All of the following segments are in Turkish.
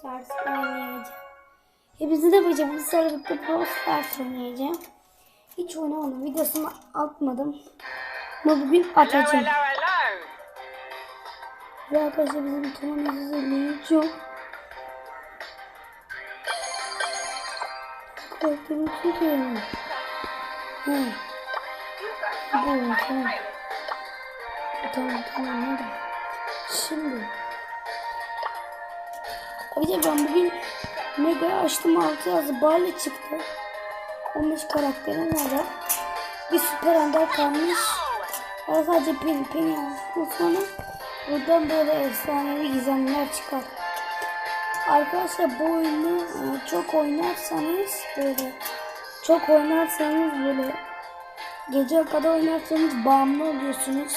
Stars oynayacağım. Hepinize de sefer birlikte Brawl Stars oynayacağım. Hiç oynamadım. Videosunu atmadım. Ama bugün atacağım. Ve arkadaşlar bizim kanalımızı izleyici yok. Karakterimi çekiyorum. He. Bu tamam. Tamam. Şimdi. Ayrıca ben bugün mega açtım altı yazı Barley çıktı. 15 karakterim var. Bir süper ender kalmış. Ben sadece peni peni yazdım sonra buradan böyle efsanevi gizemler çıkar. Arkadaşlar bu oyunu e, çok oynarsanız böyle çok oynarsanız böyle gece kadar oynarsanız bağımlı oluyorsunuz.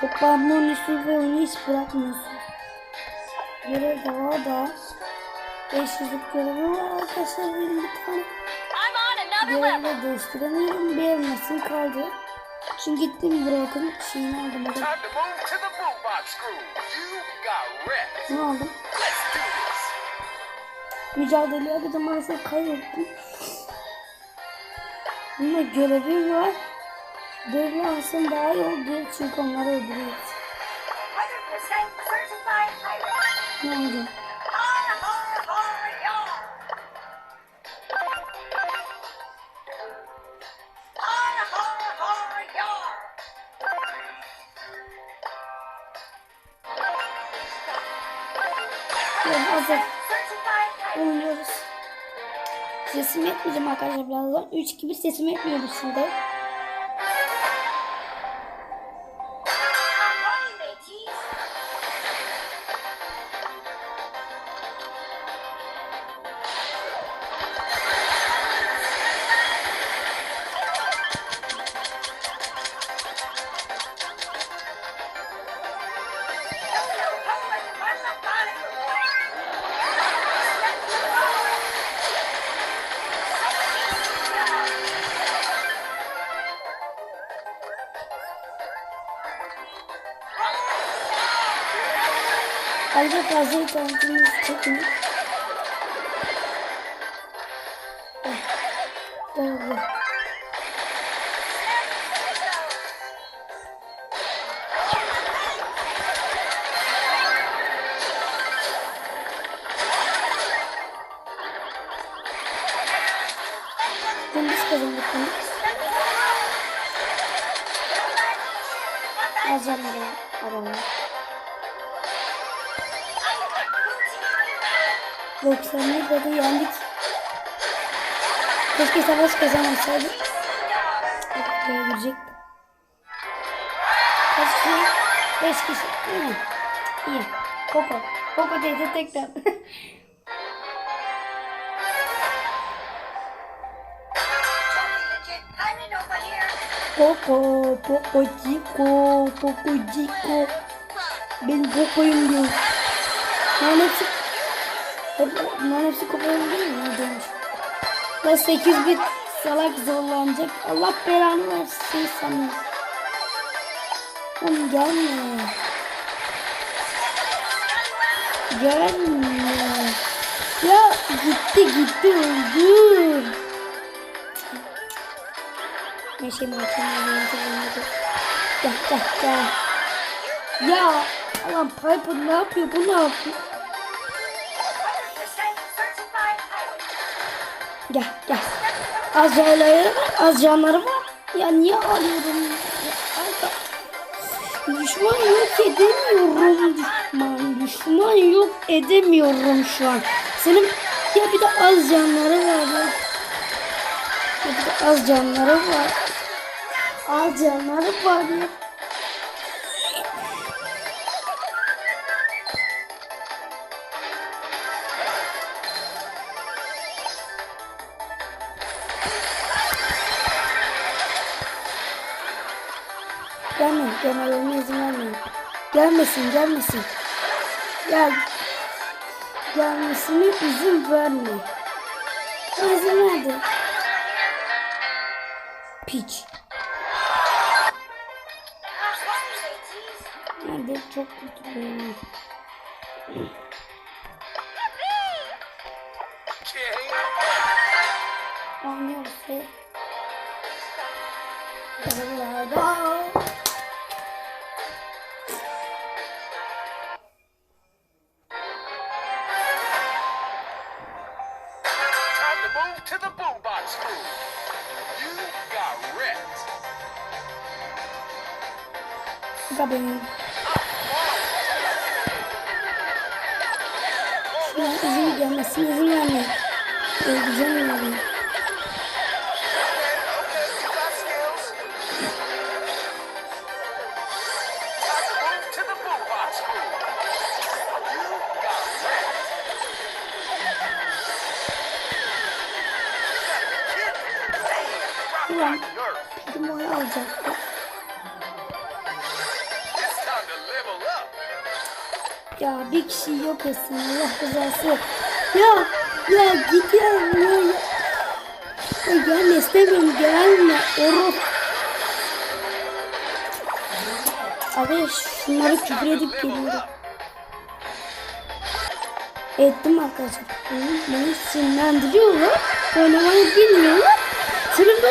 Çok bağımlı oluyorsunuz ve oyunu hiç bırakmıyorsunuz. De var da 500'lük görevi var arkadaşlar benim bir tane. Görevle değiştiremiyorum. Bir elmasım kaldı. Çünkü gittim bırakın şeyini aldım. Bakın. Ne aldım? Mücadeleye bir de maalesef kaybettim. Bunda görevim var. Görevi alsam daha iyi oldu çünkü onları öldürüyoruz. Har, yar. Evet, hazır. Oynuyoruz. Sesimi etmeyeceğim arkadaşlar birazdan. 3 2 1 sesimi etmiyoruz şimdi. Ayrıca fazla internetimiz çekin. Oldu. Bunu biz kazandık. 91 dedi yendik. Keşke savaş kazanmasaydık. Girecektim. Kaç kişi? 5 kişi. İyi. İyi. Koko. Koko teyze tekrar. Over here. Koko. Popociko. Popociko. Ben Koko'yum diyor. Bunların hepsi... Hep- Bunların hepsi Koko'yum değil mi? Ne demiş? Ve 8 bit salak zorlanacak. Allah belanı versin sana. Oğlum gelme. Gelme. Ya gitti gitti öldü. Ne şey yöntemini Gel gel gel. Ya Alan Piper ne yapıyor? Bu ne yapıyor? Gel gel. Az canları. Az canları var. Ya niye alıyorum? Düşman yok edemiyorum. Düşman. Düşman yok edemiyorum şu an. Senin ya bir de az canları var. Ya, ya bir de az canları var. Az canları var ya. Gelmesin, gelmesin. Gel. Gelmesine izin verme. İzin verdi. Piç. Nerede çok kötü move to the boombox move. You got wrecked. Goblin. Sneaky on me, sneaky on me. Big Ya bir kişi yok etsin Allah yok. Ya ya git ya. ya, ya. Gelme istemiyorum gelme. Oruk. Abi şunları küfür edip geliyorum. Ettim arkadaşlar. Beni sinirlendiriyorlar. Oynamayı bilmiyorlar. Sırf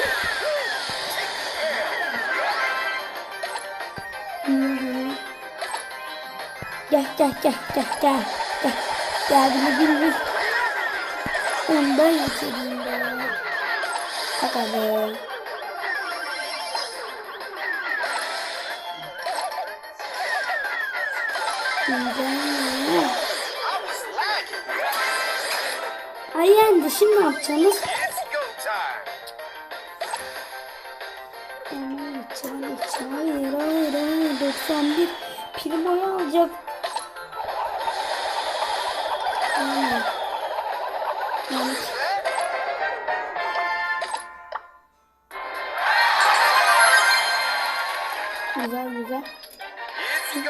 Gel gel gel gel gel gel. Bunu bilmiş. Ondan geçelim be. Hadi be. Ondan I was lagging. Ay yendi şimdi ne yapacaksınız? Hayır hayır hayır 91 primoyu alacak. Aynen. Yani güzel güzel.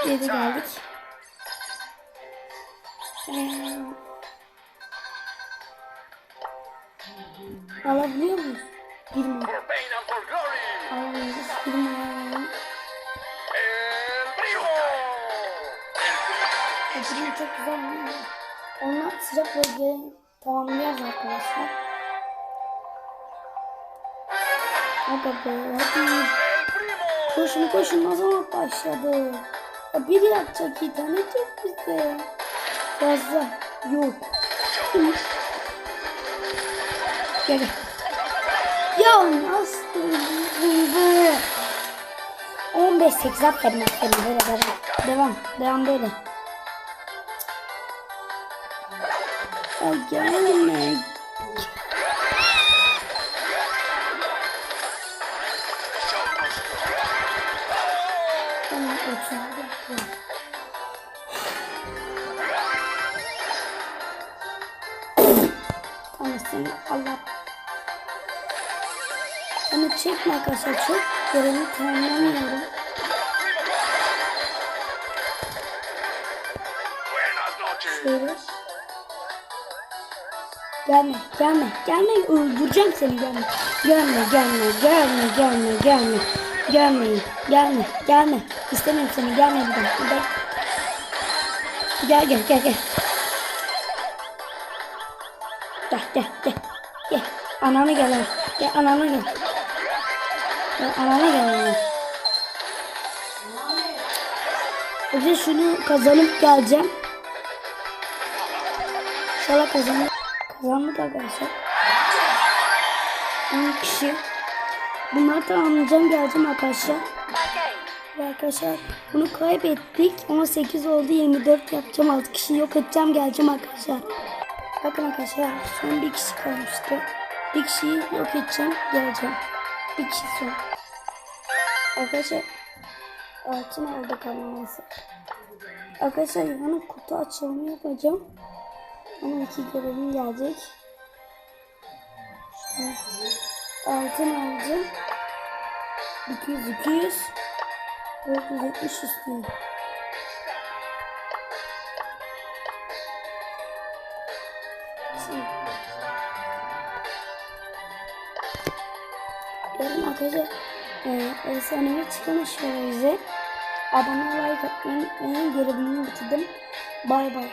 Geri geldik. Ee, alabiliyor muyuz? Glory. Alamıyoruz. Primo. Ödülüm çok güzel değil mi? Onunla sıcak bölgeyi tamamlayacağız arkadaşlar. Hadi be. Koşun koşun o zaman başladı. Ya biri yapacak iki tane çok bize. Fazla yok. Gel gel. Ya nasıl böyle? 15 8 aferin aferin böyle devam. Devam devam böyle. Ya gelme. Tamam 30 dakika. Tamam seni Allah. Onu çekme arkadaşlar çok. Şöyle. Gelme, gelme, gelme, öldüreceğim seni gelme. Gelme, gelme, gelme, gelme, gelme. Gelme, gelme, gelme. İstemiyorum seni, gelme. Bir daha. Gel, gel, gel, gel. Gel, gel, gel. Gel, anana gel. al. Gel, anana gel. Gel, anana gel. Önce şunu kazanıp geleceğim. İnşallah kazanır. Kazandık arkadaşlar. 10 kişi. Bunları tamamlayacağım geleceğim arkadaşlar. Ve arkadaşlar bunu kaybettik. 18 oldu 24 yapacağım. 6 kişi yok edeceğim geleceğim arkadaşlar. Bakın arkadaşlar son bir kişi kalmıştı. Bir kişiyi yok edeceğim geleceğim. Bir kişi son. Arkadaşlar altın aldık ama neyse. Arkadaşlar yani kutu açılımı yapacağım. Ama iki görevim gelecek. Şöyle. Altın alacağım. 200 200 470 istiyor. Yarın arkadaşlar e, efsanevi çıkmış var bize. Abone like atmayı unutmayın. Görevimi bitirdim. Bay bay.